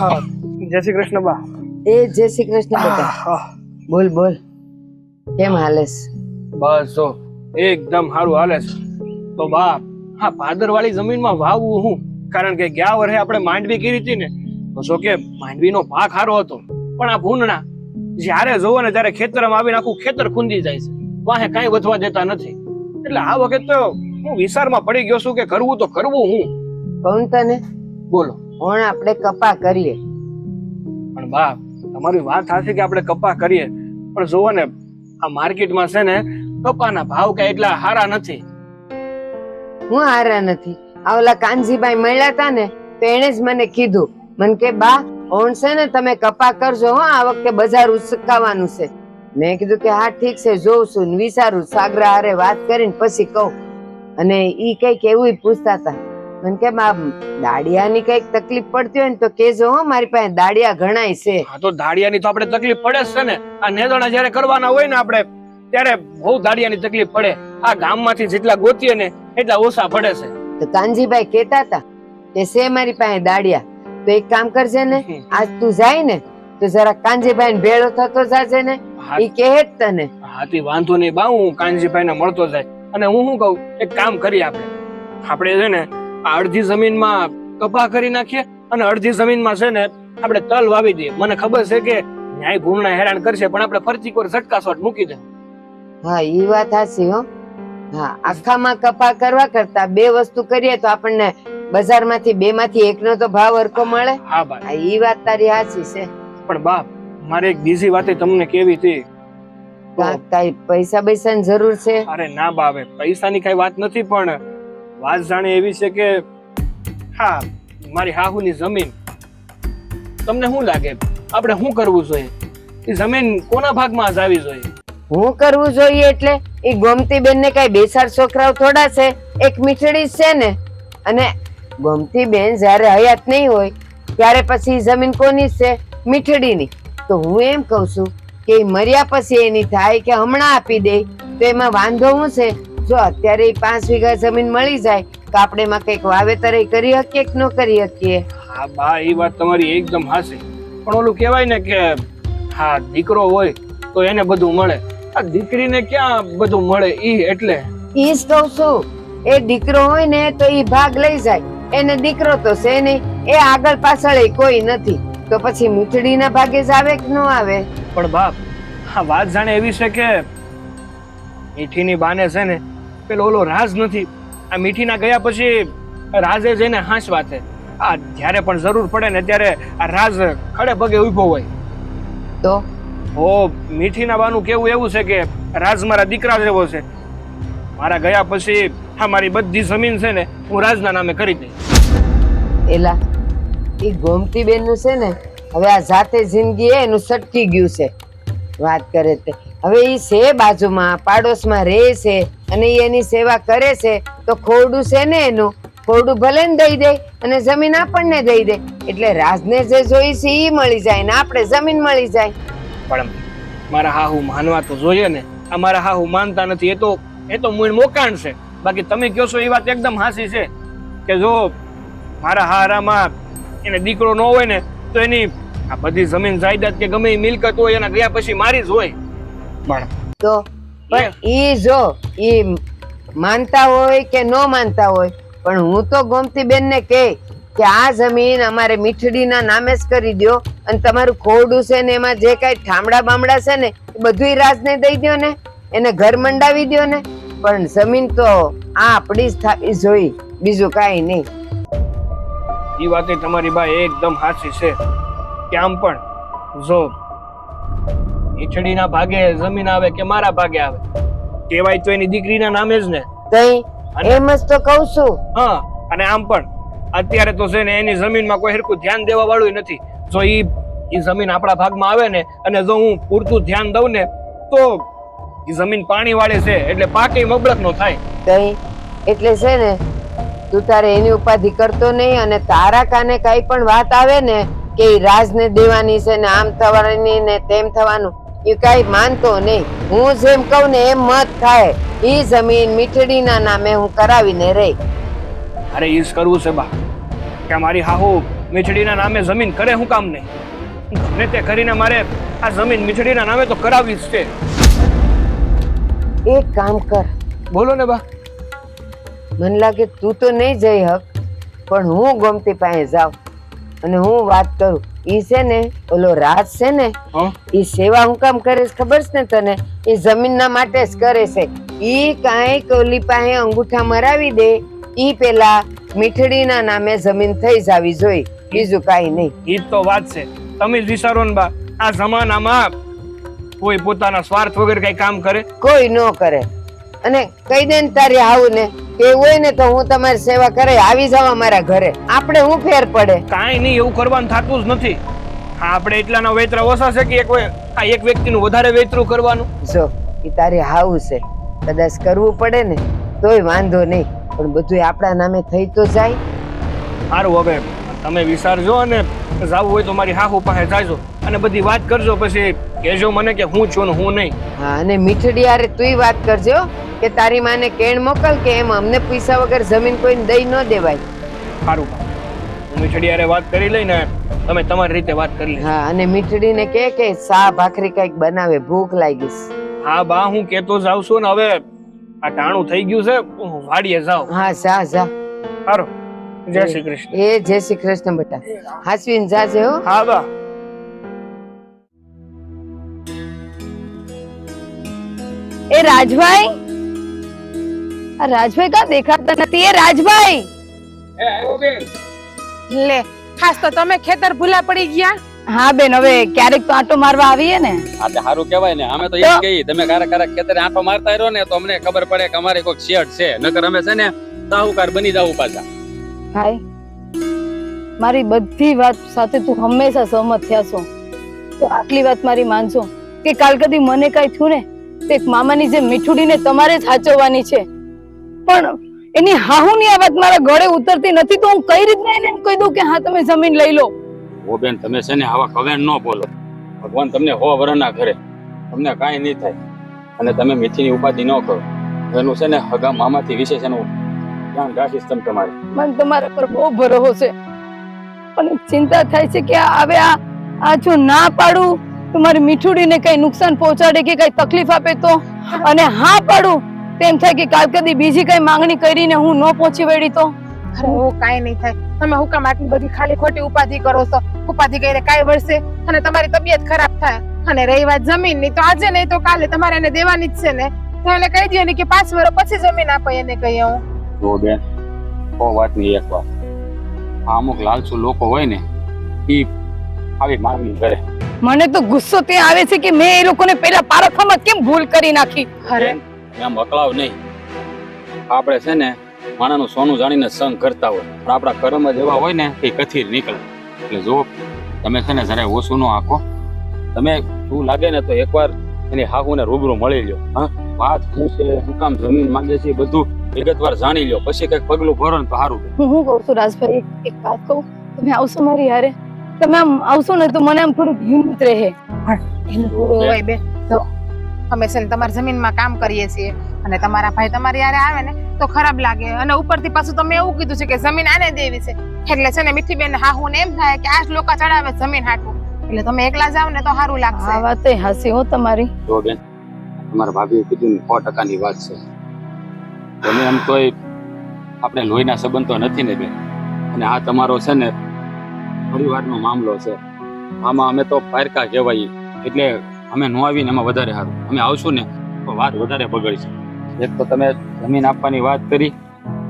હા. જય શ્રી કૃષ્ણ બા. એ જય શ્રી કૃષ્ણ બેટા બોલ બોલ. કેમ હાલેસ? બસ જો એકદમ સારું હાલે છે તો બા હા પાદરવાળી જમીનમાં વાવવું હું. કારણ કે ગયા વર્ષે આપણે માંડવી કરી હતી ને તો જો કે માંડવીનો પાક સારો હતો. પણ આ ભૂનણા જ્યારે જોવો ને ત્યારે ખેતરમાં આવીને આખું ખેતર ખૂંદી જાય છે. વાહે કાંઈ વધવા દેતા નથી. એટલે આ વખત તો હું વિચારમાં પડી ગયો છું કે કરવું તો કરવું હું. કહું તને બોલો. ਹੁਣ આપણે કપા કરીએ. પણ બા તમારી વાત સાચી કે આપણે કપા કરીએ. પણ જોવો ને આ માર્કેટમાં છે ને કપાના ભાવ કઈ એટલા હારા નથી. હું હારા નથી. આ ઓલા કાનજીભાઈ મળ્યા હતા ને તો એને જ મને કીધું. મને કે બા ઓણ છે ને તમે કપા કરજો હો આ વખતે બજાર ઉસકાવાનું છે. મેં કીધું કે હા ઠીક છે જોઉં છું વિચારું સાગરા હારે વાત કરીને પછી કહું. અને ઈ કંઈક એવું પૂછતા હતા મને કે બા દાડિયાની કંઈક તકલીફ પડતી હોય ને તો કેજો હો મારી પાસે દાડિયા ઘણાય છે. હા તો દાડિયાની તો આપણે તકલીફ પડે જ છે ને. આ નેદણા જ્યારે કરવાના હોય ને આપણે ત્યારે બહુ દાડિયાની તકલીફ પડે. આ ગામમાંથી જેટલા ગોતીએ ને એટલા ઓછા પડે છે. તો કાનજીભાઈ કેતા હતા કે છે મારી પાસે દાડિયા. તો એક કામ કરજે ને આજ તું જાય ને તો જરા કાનજીભાઈ ને ભેળો થતો જાજે ને હા. ઈ કહે જ તને. હાથી વાંધો નહીં બા હું કાનજીભાઈ ને મળતો જાય. અને હું શું કહું? એક કામ કરીએ આપણે. આપણે છે ને આ અડધી જમીનમાં કપા કરી નાખીએ અને અડધી જમીનમાં છે ને આપણે તલ વાવી દઈએ. મને ખબર છે કે ન્યાય ભૂમણા હેરાન કરશે પણ આપણે ફરતી કોર ઝટકા શોટ મૂકી દે. હા ઈ વાત હાસી હો. હા આખામાં કપા કરવા કરતા બે વસ્તુ કરીએ તો આપણને બજારમાંથી બે માંથી એકનો તો ભાવ હરકો મળે. હા બા ઈ વાત તારી હાચી છે. પણ બાપ મારે એક બીજી વાતે તમને કેવી હતી? કાંઈ પૈસા પૈસાની જરૂર છે. અરે ના બા હવે પૈસાની કઈ વાત નથી પણ વાત જાણે એવી છે કે, હા, મારી હાહુની જમીન. તમને શું લાગે? આપણે શું કરવું જોઈએ? એ જમીન કોના ભાગમાં જ આવી જોઈએ? હું કરવું જોઈએ એટલે એ ગોમતી બેન ને કઈ બે ચાર છોકરાઓ થોડા છે. એક મીઠડી છે ને. અને ગોમતી બેન જ્યારે હયાત નહીં હોય, ત્યારે પછી જમીન કોની છે? મીઠડીની. તો હું એમ કઉ છું કે મર્યા પછી એની થાય કે હમણાં આપી દે. તો એમાં વાંધો શું છે? જો અત્યારે પાંચ વીઘા જમીન મળી જાય તો આપણે એમાં કંઈક વાવેતર કરી શકીએ કે ન કરી શકીએ? હા બા એ વાત તમારી એકદમ હાસી પણ ઓલું કહેવાય ને કે હા દીકરો હોય તો એને બધું મળે. આ દીકરીને ક્યાં બધું મળે ઈ એટલે? ઈ જ કહું છું. એ દીકરો હોય ને તો ઈ ભાગ લઈ જાય. એને દીકરો તો છે નહીં. એ આગળ પાછળ કોઈ નથી. તો પછી મીઠડીના ભાગે જ આવે કે ન આવે? પણ બાપ આ વાત જાણે એવી છે કે મીઠીની બાને છે ને પેલો ઓલો રાજ નથી. આ મીઠીના ગયા પછી રાજે જઈને હાંસવા છે આ જ્યારે પણ જરૂર પડે ને ત્યારે આ રાજ ખડે પગે ઊભો હોય. તો? ઓ મીઠીના બાનું કેવું એવું છે કે રાજ મારા દીકરા જેવો છે. મારા ગયા પછી આ મારી બધી જમીન છે ને હું રાજના નામે કરી દઈશ. એલા એ ગોમતી બેનનું છે ને હવે આ જાતે જિંદગી એનું સટકી ગયું છે. વાત કરે તે. હવે એ છે બાજુમાં પાડોશમાં રહે છે. અને એની સેવા કરે છે તો ખોરડું છે ને એનું ખોરડું ભલે ને દઈ દે અને જમીન આપણને દઈ દે. એટલે રાજને જે જોઈ છે એ મળી જાય ને આપણે જમીન મળી જાય. પણ મારા હાહુ માનવા તો જોઈએ ને આ મારા હાહુ માનતા નથી એ તો એ તો મૂળ મોકાણ છે. બાકી તમે કહો છો એ વાત એકદમ હાસી છે કે જો મારા હારામાં એને દીકરો ન હોય ને તો એની આ બધી જમીન જાયદાદ કે ગમે એ મિલકત હોય એના ગયા પછી મારી જ હોય. પણ તો પણ ઈ જો ઈ માનતા હોય કે ન માનતા હોય પણ હું તો ગોમતી બેન ને કે કે આ જમીન અમારે મીઠડીના નામે જ કરી દ્યો અને તમારું ખોરડું છે ને એમાં જે કાંઈ ઠામડા બામડા છે ને એ બધુંય રાજને દઈ દ્યો ને એને ઘર મંડાવી દો ને. પણ જમીન તો આ આપણી જ થાપી જોઈ બીજું કાંઈ નહીં. એ વાતે તમારી બા એકદમ હાચી છે. કે આમ પણ જો ઈચડીના ભાગે જમીન આવે કે મારા ભાગે આવે? કહેવાય તો એની દીકરીના નામે જ ને. તઈ એમ જ તો કહું છું. હા અને આમ પણ. અત્યારે તો છે ને એની જમીનમાં કોઈ હરકું ધ્યાન દેવા વાળું નથી. જો ઈ ઈ જમીન આપણા ભાગમાં આવે ને અને જો હું પૂરતું ધ્યાન દઉં ને તો ઈ જમીન પાણી વાળી છે એટલે પાકે મબળક નો થાય. તઈ એટલે છે ને તું તારે એની ઉપાધિ કરતો નહીં અને તારા કાને કઈ પણ વાત આવે ને કે રાજને દેવાની છે ને આમ થવાની ને તેમ થવાનું. એ કઈ માનતો નહીં. હું જેમ કહું ને એમ મત થાય. એ જમીન મીઠડીના નામે હું કરાવીને રહી. અરે ઈ જ કરવું છે બા. કે મારી હાહુ મીઠડીના નામે જમીન કરે હું કામ નહીં? ગમે તે કરીને મારે આ જમીન મીઠડીના નામે તો કરાવવી જ છે. એક કામ કર. બોલો ને બા. મને લાગે તું તો નહીં જઈ હક પણ હું ગમતી પાસે જાઉં અને હું વાત કરું. ઈ છે ને ઓલો રાજ છે ને? ઈ સેવા હું કામ કરે છે ખબર છે ને તને? એ જમીનના માટે જ કરે છે. ઈ કાંઈ કોલી પાસે અંગૂઠા મરાવી દે ઈ પેલા મીઠડીના નામે જમીન થઈ જાવી જોઈ. બીજું કાંઈ નહીં. ઈ તો વાત છે. તમે જ વિચારો ને બા આ જમાનામાં કોઈ પોતાના સ્વાર્થ વગર કઈ કામ કરે? કોઈ ન કરે. અને કહી દે ને તારી આવું ને કે હોય ને તો હું તમારી સેવા કરે આવી જાવ અમારા ઘરે. આપણે હું ફેર પડે? કાંઈ નહીં એવું કરવાનું થતું જ નથી. હા આપણે એટલાના વેતરા ઓછા છે કે એક આ એક વ્યક્તિનું વધારે વેતરું કરવાનું? જો એ તારી હાવ છે. કદાચ કરવું પડે ને તોય વાંધો નહીં. પણ બધું આપણા નામે થઈ તો જાય. સારું હવે. તમે વિચારજો અને જાવું હોય તો મારી હાહુ પાસે જાજો અને બધી વાત કરજો પછી કહેજો મને કે હું છું ને હું નહીં. હા અને મીઠડી હારે તુંય વાત કરજો કે તારી માને કેણ મોકલ કે એમ અમને પૈસા વગર જમીન કોઈને દઈ ન દેવાય. સારું હું મીઠડી વાત કરી લઈને તમે તમારી રીતે વાત કરી લે હા અને મીઠડીને કે કે સા ભાખરી કંઈક બનાવે ભૂખ લાગી. હા બા હું કેતો જાઉં છું ને હવે આ ટાણું થઈ ગયું છે વાડીએ જાવ હા જા જા. સારું જય શ્રી કૃષ્ણ એ જય શ્રી કૃષ્ણ બેટા. હાસવીન જાજે હો. હા બા. એ રાજભાઈ? આ રાજભાઈ કા દેખાતા નથી? એ રાજભાઈ! લે ખાસ તો તમે ખેતર ભૂલા પડી ગયા. હા બેન હવે ક્યારેક તો આંટો મારવા આવીએ ને. આ સારું કહેવાય ને. અમે તો એમ કહીએ તમે ક્યારેક ક્યારેક ખેતરે આંટો મારતા રહ્યો ને તો અમને ખબર પડે કે અમારે કોઈક શેઠ છે. નકર અમે છે ને સાહુકાર બની જાવ પાછા. ભાઈ, મારી બધી વાત સાથે તું હંમેશા સહમત થયા છો. તો આટલી વાત મારી માનજો કે કાલ કદી મને કઈ થયું ને, તો એક મામાની જે મીઠુડીને તમારે જ સાચવવાની છે. પણ એની હાહુની આ વાત મારા ગળે ઉતરતી નથી, તો હું કઈ રીતના એને કહી દઉં કે હા, તમે જમીન લઈ લો. ઓ બેન, તમે છે ને આવા કવેણ ન બોલો. ભગવાન તમને હો વરના ઘરે. તમને કાંઈ નહીં થાય. અને તમે મીઠીની ઉપાધિ ન કરો. એનું છે ને હગા મામાથી વિશેષ એનું ધ્યાન રાખીશ તમે તમારે. મને તમારા પર બહુ ભરોસો છે. અને ચિંતા થાય છે કે હવે આ આ જો ના પાડું તો મારી મીઠુડીને કઈ નુકસાન પહોંચાડે કે કઈ તકલીફ આપે તો? અને હા પાડું તેમ થાય કે કાલ કદી બીજી કઈ માંગણી કરીને હું ન પહોંચી વળી તો? અરે એવું કાંઈ નહીં થાય. તમે હું કામ આટલી બધી ખાલી ખોટી ઉપાધિ કરો છો? ઉપાધિ કરીને કાઈ વર્ષે અને તમારી તબિયત ખરાબ થાય. અને રહી વાત જમીનની તો આજે નહીં તો કાલે તમારે એને દેવાની જ છે ને. તો એને કહી દે ને કે પાંચ વર્ષ પછી જમીન આપે એને કહીએ હું જો બેન ઓ વાતની એક વાત. આ અમુક લાલચુ લોકો હોય ને એ આવી માગણી કરે. મને તો ગુસ્સો ત્યાં આવે છે કે મેં એ લોકોને પેલા પારખામાં કેમ ભૂલ કરી નાખી? અરે. એમ અકળાવ નહીં. આપણે છે ને માણાનું સોનું જાણીને સંગ કરતા હોય. પણ આપણા કર્મ જ એવા હોય ને એ કથિર નીકળે. એટલે જો તમે છે ને જરાય ઓછું ન આખો તમે શું લાગે ને તો એકવાર એની હાહુને રૂબરૂ મળી લ્યો. હા? વાત શું છે? શું કામ જમીન માંગે છે એ બધું? વિગતવાર જાણી લ્યો. પછી કંઈક પગલું ભરો ને તો સારું હું હું કહું છું રાજભાઈ એક- વાત કહું. તમે આવશો મારી હારે? તમે આમ આવશો ને તો મને આમ થોડું હિંમત રહે. એનું થોડું હોય બે. તો અમે છે ને તમારી જમીનમાં કામ કરીએ છીએ અને તમારા ભાઈ તમારી યારે આવે ને તો ખરાબ લાગે. અને ઉપરથી પાછું તમે એવું કીધું છે કે જમીન આને દેવી છે. એટલે છે ને મીઠી બેન હા હું એમ થાય કે આ જ લોકો ચડાવે જમીન હાટું. એટલે તમે એકલા જાવ ને તો સારું આ લાગશે વાત હાસી હો તમારી. જો બેન તમારા ભાભીએ કીધું ને સો ટકાની વાત છે. તમે એમ તોય આપણે લોહીના સંબંધ તો નથી ને બેન. અને આ તમારો છે ને પરિવારનો મામલો છે. આમાં અમે તો પારકા કહેવાય એટલે અમે ન આવીને એમાં વધારે સારું. અમે આવશું ને તો વાત વધારે બગડશે. એક તો તમે જમીન આપવાની વાત કરી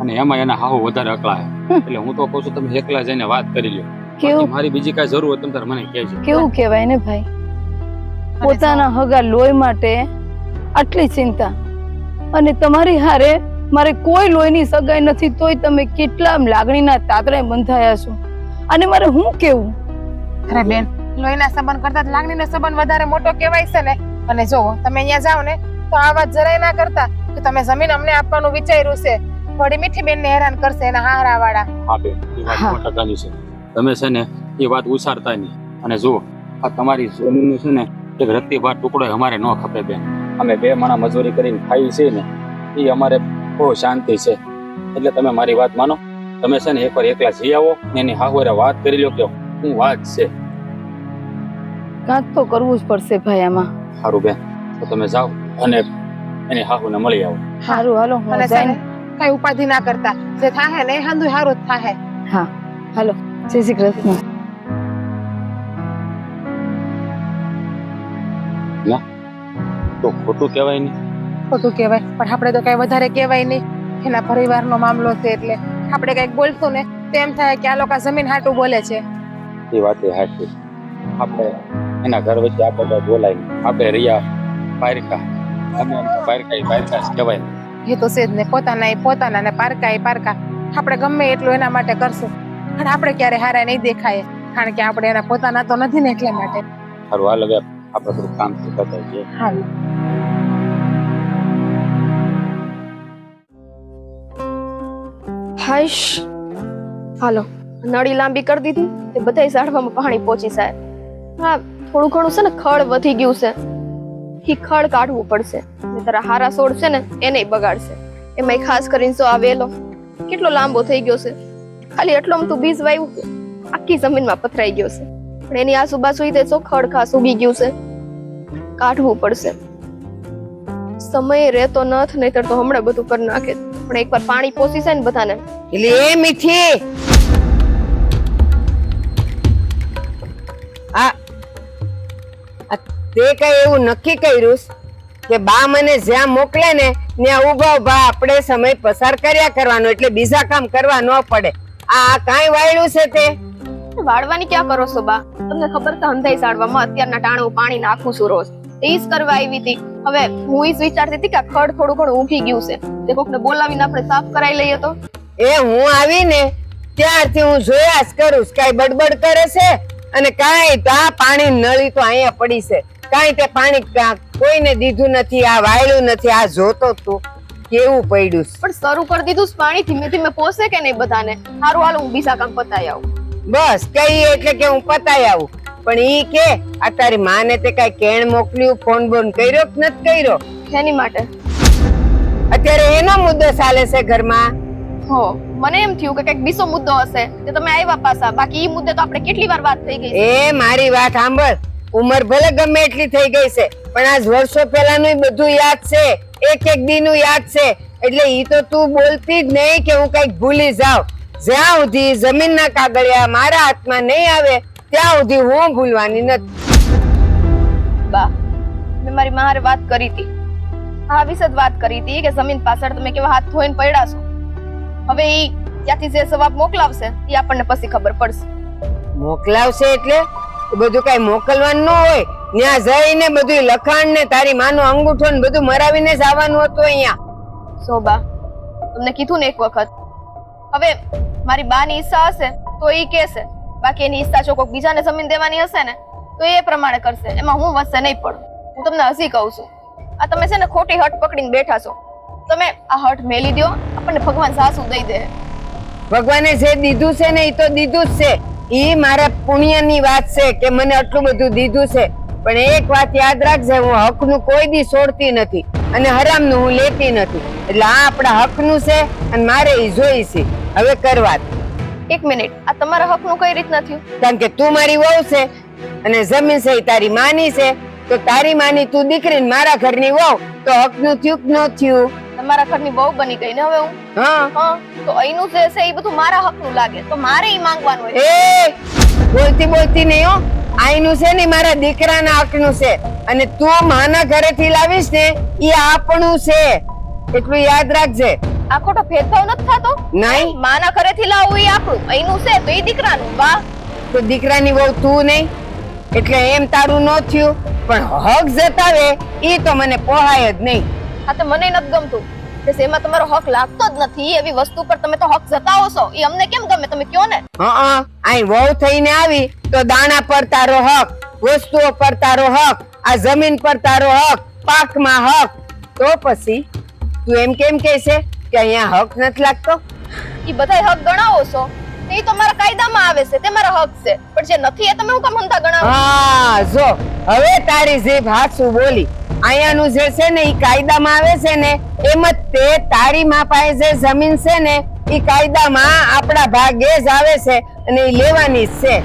અને એમાં એના હાવ વધારે અકળાય એટલે હું તો કહું છું તમે એકલા જઈને વાત કરી લ્યો. કેવું? મારી બીજી કાંઈ જરૂર હોય તમે તારે મને કહેજો. કેવું કહેવાય ને ભાઈ? પોતાના હગા લોહી માટે આટલી ચિંતા. અને તમારી હારે મારે કોઈ લોહીની સગાઈ નથી તોય તમે કેટલા લાગણીના તાતરે બંધાયા છો. અને મારે હું કેવું? અરે બેન લોહીના સંબંધ કરતા લાગણીનો સંબંધ વધારે મોટો કહેવાય છે ને. અને જો તમે અહીંયા જાઓ ને તો આ વાત જરાય ના કરતા કે તમે જમીન અમને આપવાનું વિચાર્યું છે. વળી મીઠી બેન ને હેરાન કરશે એના હારા વાળા હા બેન એ વાત સો ટકાની છે. તમે છે ને એ વાત ઉછાળતા નહીં. અને જુઓ આ તમારી જમીનનું છે ને એક રત્તી ભાર ટુકડો અમારે ન ખપે બેન. અમે બે માણા મજૂરી કરીને ખાઈ છે ને એ અમારે બહુ શાંતિ છે. એટલે તમે મારી વાત માનો. તમે છે ને એકવાર એકલા જઈ આવો ને એની હાહુરે વાત કરી લો કે હું વાત છે. કાંક તો કરવું જ પડશે ભાઈ આમાં. સારું બેન તો તમે જાઓ અને એની હાહુને મળી આવો. સારું હાલો હું અને જઈને કઈ ઉપાધિ ના કરતા. જે થાહે ને એ હાંધું હારું જ થાહે. હાલો જય શ્રી કૃષ્ણ. તો ખોટું કહેવાય નહીં. ખોટું કહેવાય. પણ આપણે તો કઈ વધારે કહેવાય નહીં. એના પરિવારનો મામલો છે એટલે આપણે કંઈક બોલશું ને તો એમ થાય કે આ લોકો જમીન હાટું બોલે છે. એ વાત એ હાચી. આપણે એના ઘર વચ્ચે આપણે કઈ બોલાય નહીં. આપણે રહ્યા પારકા. અમે પારકા પારકા જ કહેવાય. એ તો છે જ ને પોતાના એ પોતાના ને પારકા એ પારકા. આપણે ગમે એટલું એના માટે કરશું. પણ આપણે ક્યારે હારા નહીં દેખાય. કારણ કે આપણે એના પોતાના તો નથી ને એટલા માટે. સારું હાલ હવે આપણે થોડું કામ કરતા જઈએ. હાલ. હાઈશ હાલો, નળી લાંબી કરી દીધી તે બધાય ઝાડવામાં પાણી પહોંચી જાય. હા, થોડું ઘણું છે ને ખડ વધી ગયું છે. એ ખડ કાઢવું પડશે તારા હારા છોડ છે ને એને બગાડશે. એમાંય ખાસ કરીને જો આ વેલો, કેટલો લાંબો થઈ ગયો છે. ખાલી એટલો તું બીજ વાવ્યું આખી જમીનમાં પથરાઈ ગયો છે. પણ એની આસુબાસુ તે જો ખડ ખાસ ઉગી ગયું છે. કાઢવું પડશે. સમય રહેતો નથ, નહીતર તો હમણાં બધું કરી નાખે. પણ એકવાર પાણી પોસી જાય ને બધાને એટલે એ મીઠી આ તે કઈ એવું નક્કી કર્યું કે બા મને જ્યાં મોકલે ને, ત્યાં ઊભા ઊભા આપણે સમય પસાર કર્યા કરવાનો, એટલે બીજા કામ કરવા ન પડે. આ કાંઈ વાયડું છે તે? વાળવાની ક્યાં કરો છો બા? તમને ખબર તો હંધાઈ સાડવામાં અત્યારના ટાણે હું પાણી નાખું છું રોજ. એ જ કરવા આવી હતી. હવે હું એ જ વિચારતી હતી કે ખડ થોડું ઘણું ઊંઘી ગયું છે. તે કોકને બોલાવીને આપણે સાફ કરાવી લઈએ તો? એ હું આવીને ત્યારથી હું જોયા જ કરું. કાંઈ બડબડ કરે છે? અને કાંઈ તો આ પાણી નળી તો અહીંયા પડી છે. કાંઈ તે પાણી કોઈને દીધું નથી આ વાયડું નથી આ જોતો તું કેવું પડ્યું પણ શરૂ કરી દીધું પાણી ધીમે ધીમે પોસે કે નહીં બધાને? સારું હાલ હું બીજા કામ પતાઈ આવું. બસ કઈ એટલે કે હું પતાઈ આવું. પણ ઈ કે આ તારી માને તે કઈ કેણ મોકલ્યું ફોન બોન કર્યો કે નથી કર્યો? એની માટે. અત્યારે એનો મુદ્દો ચાલે છે ઘરમાં. હો મને એમ થયું કે કંઈક બીજો મુદ્દો હશે કે તમે આવ્યા પાછા. બાકી ઈ મુદ્દે તો આપણે કેટલી વાર વાત થઈ ગઈ છે. એ મારી વાત સાંભળ. ઉંમર ભલે ગમે એટલી થઈ ગઈ છે પણ આજ વર્ષો પહેલાનું બધું યાદ છે. એક એક દીનું યાદ છે. એટલે ઈ તો તું બોલતી જ નહીં કે હું કંઈક ભૂલી જાઉં. જ્યાં સુધી જમીનના કાગળિયા મારા હાથમાં નહીં આવે ત્યાં સુધી હું ભૂલવાની નથી. બા મેં મારી માં હારે વાત કરી હતી. આ વિશે જ વાત કરી હતી કે જમીન પાછળ તમે કેવા હાથ ધોઈને પડ્યા છો. હવે ઈ ત્યાંથી જે જવાબ મોકલાવશે એ આપણને પછી ખબર પડશે. મોકલાવશે એટલે? બધું કઈ મોકલવાનું ન હોય. ત્યાં જઈને બધું લખાણ ને તારી માનો અંગૂઠો ને બધું મરાવીને જ આવવાનું હતું અહીંયા. શોભા તમને કીધું ને એક વખત. હવે મારી બાની ઈચ્છા હશે તો ઈ કહેશે. બાકી એની ઈચ્છા જો કોઈક બીજાને જમીન દેવાની હશે ને તો એ પ્રમાણે કરશે. એમાં હું વસે નહીં પડું. હું તમને હસી કહું છું. આ તમે છે ને ખોટી હટ પકડીને બેઠા છો. તમે આ હટ મેલી દો આપણને ભગવાન સાસુ દઈ દે. ભગવાને જે દીધું છે ને એ તો દીધું જ છે. એ મારા પુણ્યની વાત છે કે મને આટલું બધું દીધું છે. પણ એક વાત યાદ રાખજે હું હકનું કોઈ દી છોડતી નથી અને હરામનું હું લેતી નથી. એટલે આ આપણા હકનું છે અને મારે એ જોઈ છે. હવે કરવા એક મિનિટ આ તમારા હકનું કઈ રીતના થયું? કારણ કે તું મારી વહુ છે અને જમીન છે એ તારી માની છે. તો તારી માની તું દીકરી મારા ઘરની વહુ તો હકનું થયું કે ન થયું? તમારા ઘરની બહુ બની ગઈ ને હવે હું? હા. હા તો અહીંનું જે છે એ બધું મારા હકનું લાગે. તો મારે ઈ માંગવાનું હોય. એ બોલતી બોલતી નહીં હો. આઈનું છે ને મારા દીકરાના હકનું છે. અને તું માના ઘરેથી લાવીશ ને એ આપણું છે. એટલું યાદ રાખજે. આ ખોટો ભેદભાવ નથી થતો? નહીં. માના ઘરેથી લાવવું એ આપણું. અહીંનું છે તો એ દીકરાનું. વાહ. તો દીકરાની બહુ તું નહીં. એટલે એમ તારું ન થયું. પણ હક જતાવે એ તો મને પોહાય જ નહીં. આ તો મને નથી ગમતું. કે એમાં તમારો હક લાગતો જ નથી એવી વસ્તુ પર તમે તો હક જતાવો છો. એ અમને કેમ ગમે? તમે કયો ને? હા અહીં વહુ થઈને આવી તો દાણા પર તારો હક વસ્તુઓ પર તારો હક આ જમીન પર તારો હક પાકમાં હક. તો પછી તું એમ કેમ કહે છે કે અહીંયા હક નથી લાગતો? એ બધાય હક ગણાવો છો. તો એ તો મારા કાયદામાં આવે છે તે મારા હક છે. પણ જે નથી એ તમે હું કામ હંતા ગણાવો? હા જો હવે તારી જીભ હાસુ બોલી અહીંયાનું જે છે ને એ કાયદામાં આવે છે ને એમ જ તે તારી માં પાસે જે જમીન છે ને એ કાયદામાં આપણા ભાગે જ આવે છે અને એ લેવાની જ છે.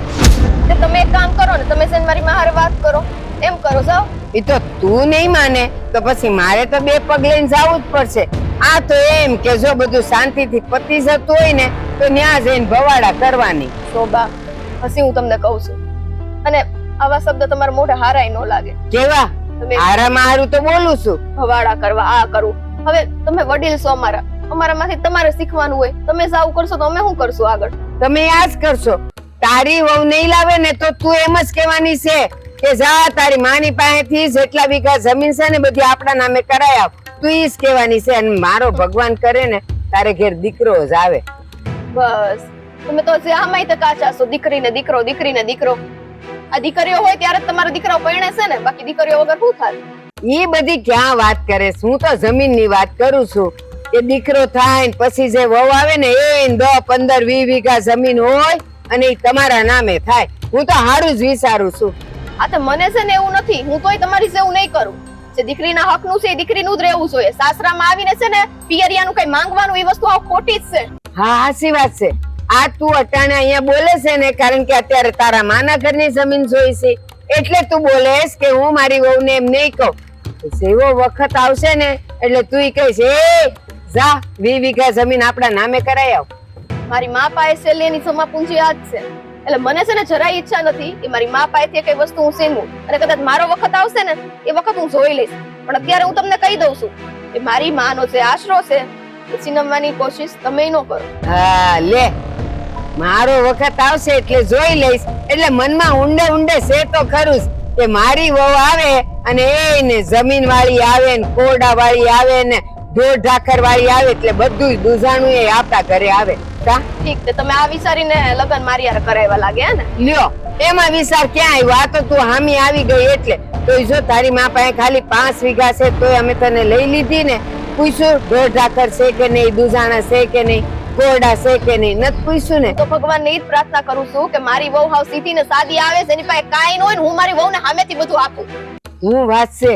તે તમે એક કામ કરો ને તમે છે ને મારી મારે વાત કરો. એમ કરો જાઓ. એ તો તું નહીં માને તો પછી મારે તો બે પગ લઈને જવું જ પડશે. આ તો એમ કે જો બધું શાંતિથી પતી જતું હોય ને તો ન્યા જઈને ભવાડા કરવાની. શોભા હસી હું તમને કહું છું. અને આવા શબ્દ તમારા મોઢે હારાય ન લાગે. કેવા? તમે આરામ હારું તો બોલું છું. ભવાડા કરવા આ કરું. હવે તમે વડીલ છો અમારા. અમારામાંથી તમારે શીખવાનું હોય. તમે જાવ કરશો તો અમે શું કરશું આગળ? તમે આ જ કરશો. તારી વહુ નહીં લાવે ને તો તું એમ જ કહેવાની છે કે જા તારી માની પાસેથી જેટલા વીઘા જમીન છે ને બધી આપણા નામે કરાય આવ. તું ઈ જ કહેવાની છે અને મારો ભગવાન કરે ને તારે ઘેર દીકરો જ આવે. બસ. તમે તો આમાંય તો કાચા છો દીકરીને દીકરો દીકરીને દીકરો. આ દીકરીઓ હોય ત્યારે તમારો દીકરો પરણે છે ને બાકી દીકરીઓ વગર શું થાય? ઈ બધી ક્યાં વાત કરે હું તો જમીનની વાત કરું છું. કે દીકરો થાય ને પછી જે વહુ આવે ને એ દસ પંદર વીસ વીઘા જમીન હોય અને તમારા નામે થાય. હું તો હારું જ વિચારું છું. આ તો મને છે ને એવું નથી. હું તોય તમારી જેવું નહીં કરું. જે દીકરીના હકનું છે એ દીકરીનું જ રહેવું જોઈએ. સાસરામાં આવીને છે ને પિયરિયાનું કઈ માંગવાનું એ વસ્તુ આ ખોટી જ છે. હા હાસી વાત છે. આ તું અટાણે અહીંયા બોલે છે ને, કારણ કે અત્યારે તારા માના ઘરની જમીન જોઈ છે. એટલે તું બોલેસ કે હું મારી વહુને એમ નહીં કહું. જેવો વખત આવશે ને, એટલે તું કહીશ, એ, જા, વી વીઘા જમીન આપણા નામે કરાઈ આવ. મારી મા પાસે એની સમા પૂંજી આ જ છે. એટલે મને છે ને જરાય ઈચ્છા નથી કે મારી મા પાસેથી કઈ વસ્તુ હું સીમું અને કદાચ મારો વખત આવશે ને, એ વખત હું જોઈ લઈશ. પણ અત્યારે હું તમને કહી દઉં છું કે મારી માનો જે આશરો છે છીનવવાની કોશિશ તમે ન કરો. હા લે. મારો વખત આવશે એટલે જોઈ લઈશ. એટલે મનમાં ઊંડે ઊંડે છે તો ખરું કે મારી વહુ આવે અને એને જમીન વાળી આવે ને કોરડા વાળી આવે ને ઢોર ઢાખર વાળી આવે એટલે બધું જ દુઝાણું એ આપણા ઘરે આવે. કા? ઠીક છે તમે આ વિચારીને લગ્ન મારી યાર કરાવવા લાગ્યા ને? લ્યો. એમાં વિચાર ક્યાં આવ્યો આ તો તું હામી આવી ગઈ એટલે. તો જો તારી મા પાસે ખાલી પાંચ વીઘા છે તોય અમે તને લઈ લીધી ને. પૂછ્યું ઢોર ઢાકર છે કે નહીં દુધાણા છે કે નહીં કોરડા છે કે નહીં નથી પૂછ્યું ને. તો ભગવાનને એ જ પ્રાર્થના કરું છું કે મારી વહુ હાવ સીધી ને સાદી આવે છે એની પાસે કાંઈ ન હોય ને હું મારી વહુને સામેથી બધું આપું. હું વાત છે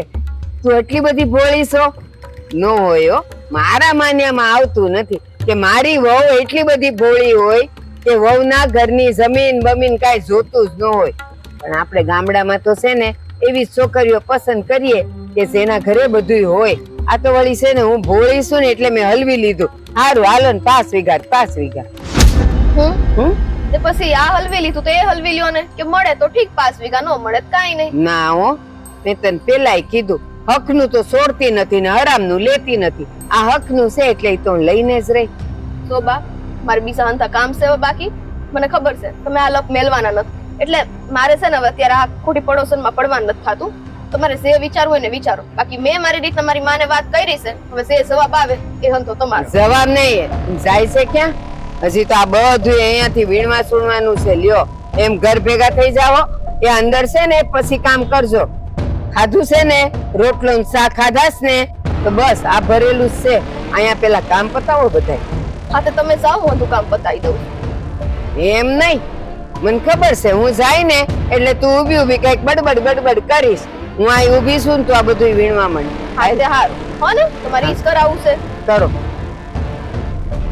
તું એટલી બધી ભોળી છો? ન હોય મારા માન્યામાં આવતું નથી કે મારી વહુ એટલી બધી ભોળી હોય કે વહુના ઘરની જમીન બમીન કાંઈ જોતું જ ન હોય. પણ આપણે ગામડામાં તો છે ને એવી છોકરીઓ પસંદ કરીએ કે જેના ઘરે બધું હોય. આ તો વળી છે ને હું ભોળી છું ને એટલે મેં હલવી લીધું. સારું હાલો ને પાંચ વીઘા પાંચ વીઘા. હમ તે પછી આ હલવી લીધું તો એ હલવી લ્યો ને. કે મળે તો ઠીક પાંચ વીઘા નો મળે તો કાંઈ નહીં. ના હો મેં તને પેલાય કીધું. હકનું તો છોડતી નથી ને હરામનું લેતી નથી. આ હકનું છે એટલે તો લઈને જ રહી. તો બા મારે બીજા અંતા કામ છે બાકી? મને ખબર છે તમે આ લપ મેલવાના નથી. એટલે મારે છે ને અત્યારે આ ખોટી પડોશનમાં પડવાનું નથી થતું. તમારે જે વિચારવું હોય ને વિચારો. બાકી મેં મારી રીતના મારી માને વાત કરી છે. હવે જે જવાબ આવે એ હંતો તમારો. જવાબ નહીં જાય છે ક્યાં? હજી તો આ બધું અહીંયાથી વીણવા સુણવાનું છે. લ્યો એમ ઘર ભેગા થઈ જાઓ. એ અંદર છે ને પછી કામ કરજો. ખાધું છે ને રોટલો ને શાક ખાધાસ ને તો બસ આ ભરેલું છે. અહીંયા પેલા કામ પતાવો બધાય. હા તો તમે જાઓ હું કામ પતાવી દઉં. એમ નહીં. મને ખબર છે હું જાય ને એટલે તું ઊભી ઊભી કંઈક બડબડ બડબડ કરીશ. હું અહીં ઊભી છું ને તો આ બધું વીણવા માંડી હા તે હારું. હો ને? તમારે ઈ જ કરાવવું છે. કરો.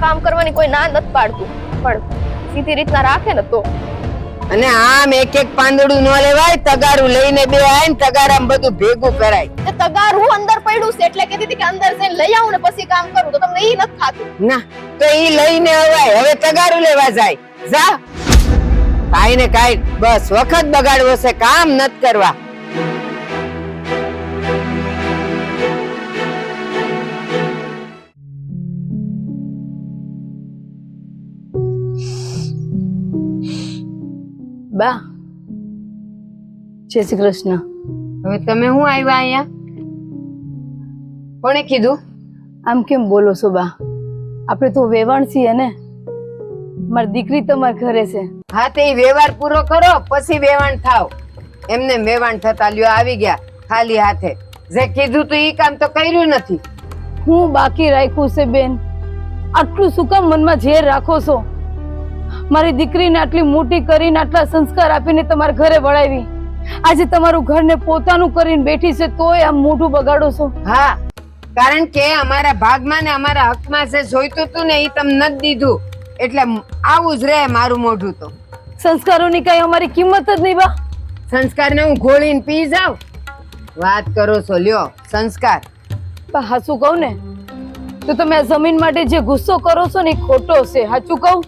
કામ કરવાની કોઈ ના નથી પાડતું. પણ સીધી રીતના રાખે ને તો. અને આમ એક એક પાંદડું ન લેવાય તગારું લઈને બે આય ને તગારામ બધું ભેગું કરાય. તે તગાર હું અંદર પડ્યું છે એટલે કીધી કે અંદર જઈને લઈ આવું ને પછી કામ કરું. તો તમને ઈ નથી થાતું. ના તો ઈ લઈને અવાય. હવે તગારું લેવા જાય. જા. કાઈ ને કાઈ બસ વખત બગાડવો છે કામ નત કરવા. બા. જય શ્રી કૃષ્ણ. હવે તમે હું આવ્યા અહીંયા? કોણે કીધું? આમ કેમ બોલો છો બા? આપણે તો વેવાણ છીએ ને. મારી દીકરી તમારા ઘરે છે. હા તે વ્યવહાર પૂરો કરો પછી વેવાણ થાવ. એમને વેવાણ થતા લ્યો આવી ગયા ખાલી હાથે. જે કીધું તું એ કામ તો કર્યું નથી. હું બાકી રાખ્યું છે બેન. આટલું શું કામ મનમાં ઝેર રાખો છો? મારી દીકરીને આટલી મોટી કરીને આટલા સંસ્કાર આપીને તમારા ઘરે વળાવી. આજે તમારું ઘરને પોતાનું કરીને બેઠી છે તોય આમ મોઢું બગાડો છો. હા કારણ કે અમારા ભાગમાં ને અમારા હકમાં જે જોઈતું હતું ને એ તમને નથી દીધું. એટલે આવું જ રહે મારું મોઢું તો. સંસ્કારોની કઈ અમારી કિંમત જ નહીં બા. સંસ્કારને હું ઘોળીને પી જાઉં? વાત કરો છો લ્યો સંસ્કાર. બા હાચું કહું ને? તો તમે આ જમીન માટે જે ગુસ્સો કરો છો ને એ ખોટો છે હાચું કહું?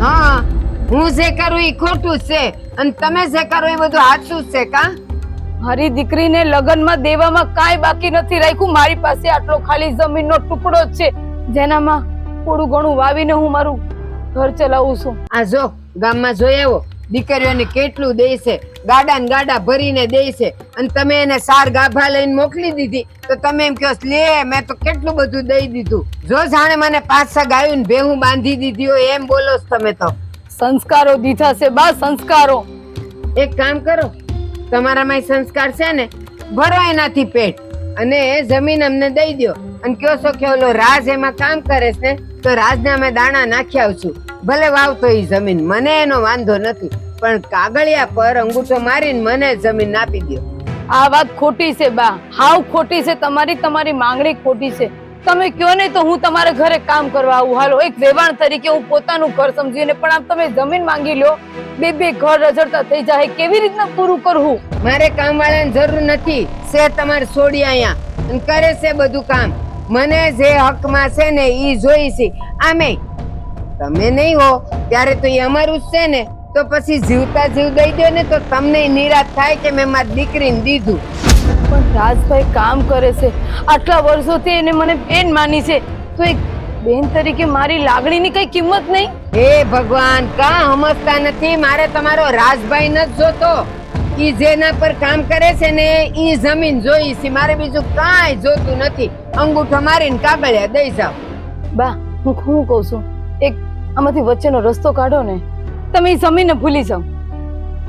હા હું જે કરું એ ખોટું છે. અને તમે જે કરો એ બધું સાચું જ છે કા? મારી દીકરીને લગ્નમાં દેવામાં કાંઈ બાકી નથી રાખ્યું. મારી પાસે આટલો ખાલી જમીનનો ટુકડો છે. જેનામાં થોડું ઘણું વાવીને હું મારું ઘર ચલાવું છું. આ જો ગામમાં જોઈ આવો. દીકરીઓને કેટલું દે છે? ગાડા ને ગાડા ભરીને દે છે. અને તમે એને સાર ગાભા લઈને મોકલી દીધી. તો તમે એમ કહો લે મેં તો કેટલું બધું દઈ દીધું. જો જાણે મને પાંચ છ ગાયું ને ભેહું બાંધી દીધી હોય એમ બોલો છો તમે તો. સંસ્કારો દીધા છે બા સંસ્કારો. એક કામ કરો તમારામાં સંસ્કાર છે ને ભરો એનાથી પેટ. અને જમીન અમને દઈ દો અને કયો છો કે ઓલો રાજ એમાં કામ કરે છે તો રાજને અમે દાણા નાખી આવશું. ભલે વાવતો એ જમીન મને એનો વાંધો નથી પણ કાગળિયા પર અંગૂઠો મારીને મને જમીન આપી દો આ વાત ખોટી છે બા. હાવ ખોટી છે તમારી તમારી માંગણી ખોટી છે. તમે કયો ને તો હું તમારા ઘરે કામ કરવા આવું. હાલો એક વેવાણ તરીકે હું પોતાનું ઘર સમજીને પણ આમ તમે જમીન માંગી લો બે બે ઘર રજડતા થઈ જાય. કેવી રીતના પૂરું કરવું? મારે કામ વાળાની જરૂર નથી. છે તમારે છોડી અહીંયા. અને કરે છે બધું કામ. મને જે હકમાં છે ને ઈ જોઈ છે. આમે તમે નહીં હો ત્યારે તો એ અમારું જ છે ને. તો પછી જીવતા જીવ દઈ દો ને તો તમને નિરાશ થાય કે મેં મારી દીકરીને દીધું. પણ રાજભાઈ કામ કરે છે. આટલા વર્ષોથી એને મને બેન માની છે. તો એક બેન તરીકે મારી લાગણીની કઈ કિંમત નહીં? હે ભગવાન કા સમજતા નથી? મારે તમારો રાજભાઈ ન જોતો. ઈ જેના પર કામ કરે છે ને એ જમીન જોઈ છે. મારે બીજું કાંઈ જોતું નથી. અંગૂઠો મારીને કાગળિયા દઈ જાવ બા હું શું કહું છું? એક આમાંથી વચ્ચેનો રસ્તો કાઢો ને તમે એ જમીનને ભૂલી જાઓ.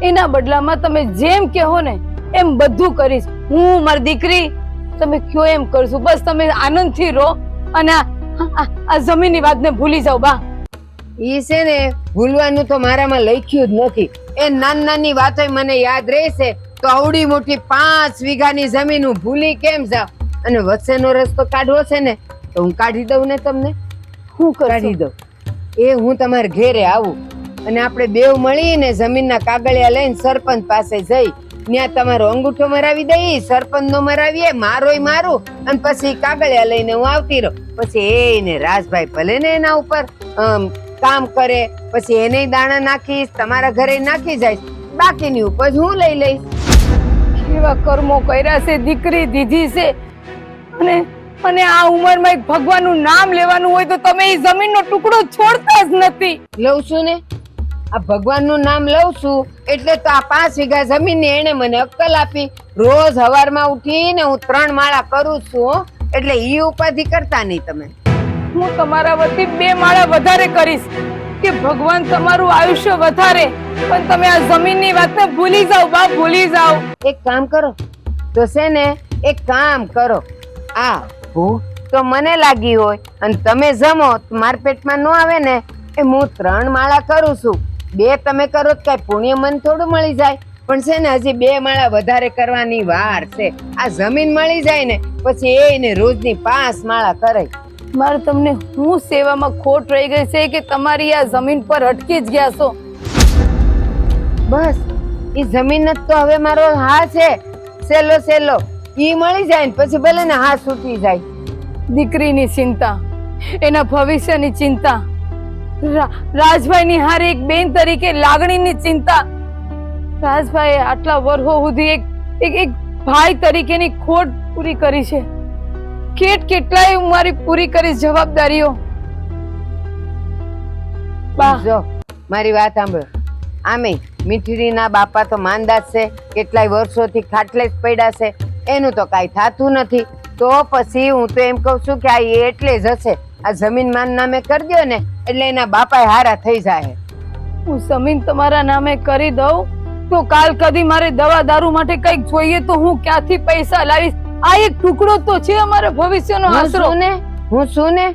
એના બદલામાં તમે જેમ કહો ને એમ બધું કરીશ. હું મારી દીકરી તમે કયો એમ કરશું? બસ તમે આનંદથી રહો અને આ જમીનની વાતને ભૂલી જાઓ બા. ઈ છે ને ભૂલવાનું તો મારામાં લખ્યું જ નથી. એ નાની નાની વાતો મને યાદ રહેશે તો આવડી મોટી પાંચ વીઘાની જમીન હું ભૂલી કેમ જાવ અને વચ્ચેનો રસ્તો કાઢવો છે ને તો હું કાઢી દઉં ને તમને? હું કાઢી દઉં. એ હું તમારા ઘેરે આવું. અને આપણે બેવ મળીને જમીનના કાગળિયા લઈને સરપંચ પાસે જઈ ત્યાં તમારો અંગૂઠો મરાવી દઈ સરપંચ નો મરાવીએ મારોય મારું અને પછી કાગળિયા લઈને હું આવતી રહું. પછી એ રાજભાઈ ભલે ને એના ઉપર કામ કરે પછી એને દાણા નાખીશ તમારા ઘરે નાખી જાય બાકીની ઉપજ હું લઈ લઈશ. કેવા કર્મો કર્યા છે દીકરી દીધી છે. અને અને આ ઉંમરમાં એક ભગવાનનું નામ લેવાનું હોય તો તમે એ જમીનનો ટુકડો છોડતા જ નથી. લઉં છું ને? આ ભગવાનનું નામ લઉં છું એટલે તો આ પાંચ વીઘા જમીન એને મને અક્કલ આપી. રોજ હવારમાં ઉઠીને હું ત્રણ માળા કરું છું. એટલે ઈ ઉપાધિ કરતા નહીં તમે. હું તમારા વતી બે માળા વધારે કરીશ કે ભગવાન તમારું આયુષ્ય વધારે. પણ તમે આ જમીનની વાતને ભૂલી જાઓ બા ભૂલી જાઓ. એક કામ કરો. તો છે ને, એક કામ કરો. આ ભૂખ તો મને લાગી હોય, અને તમે જમો, મારા પેટમાં ન આવે ને, એ હું ત્રણ માળા કરું છું. બે તમે કરો તો કઈ પુણ્ય મન થોડું મળી જાય. પણ છે ને, હજી બે માળા વધારે કરવાની વાર છે. આ જમીન મળી જાય ને, પછી એને રોજની પાંચ માળા કરાય. મારે તમને હું સેવામાં ખોટ રહી ગઈ છે કે તમારી આ જમીન પર અટકી જ ગયા છો? બસ એ જમીન જ તો હવે મારો હા છે. સેલો સેલો. ઈ મળી જાય ને પછી ભલે ને હા છૂટી જાય. દીકરીની ચિંતા એના ભવિષ્યની ચિંતા રાજભાઈની હારે એક બેન તરીકે લાગણીની ચિંતા. રાજભાઈએ આટલા વર્ષો સુધી એક એક ભાઈ તરીકેની ખોટ પૂરી કરી છે. કેટ કેટલાય હું મારી પૂરી કરી જવાબદારીઓ. જો મારી વાત સાંભળો. આમે મીઠડીના બાપા તો માંદા છે કેટલાય વર્ષોથી ખાટલે જ પડ્યા છે એનું તો કાંઈ થાતું નથી. તો પછી હું તો એમ કહું છું કે આ એટલે જ હશે. આ જમીન માન નામે કરી દો ને એટલે એના બાપા હારા થઈ જાય હું જમીન તમારા નામે કરી દઉં તો કાલ કદી મારે દવા દારૂ માટે કંઈક જોઈએ તો હું ક્યાંથી પૈસા લાવીશ? આ એક ટુકડો તો છે અમારા ભવિષ્યનો આશરો. ને? હું છું ને?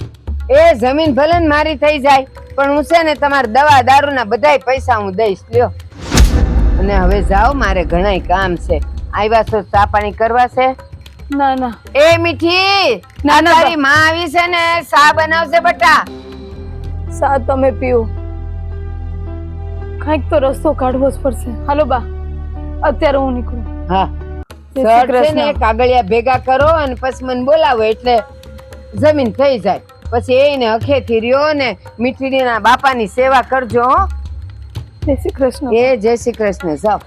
એ જમીન ભલે મારી થઈ જાય પણ હું છે ને તમારા દવા દારૂના બધાય પૈસા હું દઈશ. લ્યો. અને હવે જાઓ મારે ઘણાય કામ છે. આવ્યા છો ચા પાણી કરવા છે? ના ના. એ મીઠી ના ના તારી માં આવી છે ને સા બનાવશે બટા. સા તમે પીઓ. કાંઈક તો રસ્તો કાઢવો જ પડશે. હાલો બા અત્યારે હું નીકળું. હા. સર છે ને કાગળિયા ભેગા કરો અને પછી મને બોલાવો એટલે જમીન થઈ જાય. પછી એને અખેથી રહ્યો ને મીઠડીના બાપાની સેવા કરજો હો. જય શ્રી કૃષ્ણ. એ જય શ્રી કૃષ્ણ જાઓ.